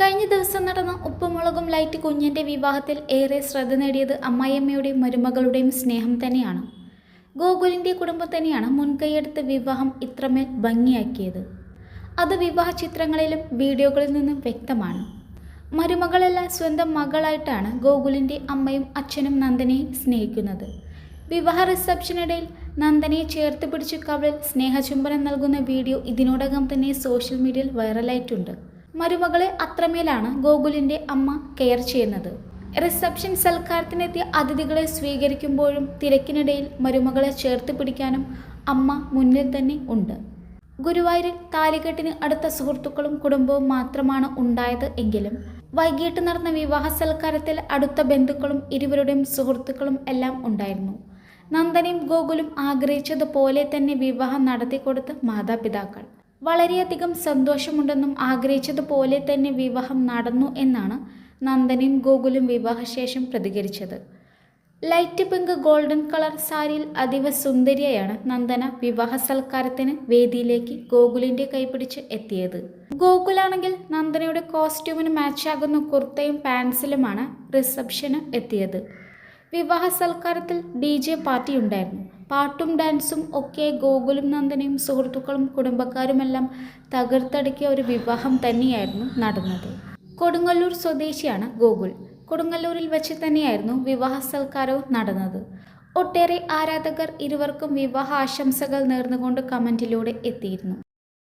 കഴിഞ്ഞ ദിവസം നടന്ന ഉപ്പുമുളകും ലൈറ്റ് കുഞ്ഞിന്റെ വിവാഹത്തിൽ ഏറെ ശ്രദ്ധ നേടിയത് അമ്മായിയമ്മയുടെയും മരുമകളുടെയും സ്നേഹം തന്നെയാണ്. ഗോകുലിന്റെ കുടുംബം തന്നെയാണ് മുൻകൈയെടുത്ത് വിവാഹം ഇത്രമേൽ ഭംഗിയാക്കിയത്. അത് വിവാഹ ചിത്രങ്ങളിലും വീഡിയോകളിൽ നിന്നും വ്യക്തമാണ്. മരുമകളെല്ലാം സ്വന്തം മകളായിട്ടാണ് ഗോകുലിന്റെ അമ്മയും അച്ഛനും നന്ദനയെ സ്നേഹിക്കുന്നത്. വിവാഹ റിസപ്ഷനിടയിൽ നന്ദനയെ ചേർത്ത് പിടിച്ച് കവളിൽ സ്നേഹചുംബനം നൽകുന്ന വീഡിയോ ഇതിനോടകം തന്നെ സോഷ്യൽ മീഡിയയിൽ വൈറലായിട്ടുണ്ട്. മരുമകളെ അത്രമേലാണ് ഗോകുലിന്റെ അമ്മ കെയർ ചെയ്യുന്നത്. റിസപ്ഷൻ സൽക്കാരത്തിനെത്തിയ അതിഥികളെ സ്വീകരിക്കുമ്പോഴും തിരക്കിനിടയിൽ മരുമകളെ ചേർത്ത് പിടിക്കാനും അമ്മ മുന്നിൽ തന്നെ ഉണ്ട്. ഗുരുവായൂരിൽ താലികെട്ടിന് അടുത്ത സുഹൃത്തുക്കളും കുടുംബവും മാത്രമാണ് ഉണ്ടായത് എങ്കിലും വൈകിട്ട് നടന്ന വിവാഹ സൽക്കാരത്തിൽ അടുത്ത ബന്ധുക്കളും ഇരുവരുടെയും സുഹൃത്തുക്കളും എല്ലാം ഉണ്ടായിരുന്നു. നന്ദനയും ഗോകുലും ആഗ്രഹിച്ചതുപോലെ തന്നെ വിവാഹം നടത്തിക്കൊടുത്ത് മാതാപിതാക്കൾ. വളരെയധികം സന്തോഷമുണ്ടെന്നും ആഗ്രഹിച്ചതുപോലെ തന്നെ വിവാഹം നടന്നു എന്നാണ് നന്ദനയും ഗോകുലും വിവാഹശേഷം പ്രതികരിച്ചത്. ലൈറ്റ് പിങ്ക് ഗോൾഡൻ കളർ സാരിയിൽ അതീവ സുന്ദരിയായാണ് നന്ദന വിവാഹ സൽക്കാരത്തിന് വേദിയിലേക്ക് ഗോകുലിന്റെ കൈപിടിച്ച് എത്തിയത്. ഗോകുലാണെങ്കിൽ നന്ദനയുടെ കോസ്റ്റ്യൂമിന് മാച്ചാകുന്ന കുർത്തയും പാൻസിലുമാണ് റിസപ്ഷന് എത്തിയത്. വിവാഹ സൽക്കാരത്തിൽ ഡി ജെ പാർട്ടി ഉണ്ടായിരുന്നു പാട്ടും ഡാൻസും ഒക്കെ ഗോകുലും നന്ദനയും സുഹൃത്തുക്കളും കുടുംബക്കാരുമെല്ലാം തകർത്തടക്കിയ ഒരു വിവാഹം തന്നെയായിരുന്നു നടന്നത്. കൊടുങ്ങല്ലൂർ സ്വദേശിയാണ് ഗോകുൽ. കൊടുങ്ങല്ലൂരിൽ വെച്ച് തന്നെയായിരുന്നു വിവാഹ സൽക്കാരവും നടന്നത്. ഒട്ടേറെ ആരാധകർ ഇരുവർക്കും വിവാഹ ആശംസകൾ നേർന്നുകൊണ്ട് കമന്റിലൂടെ എത്തിയിരുന്നു.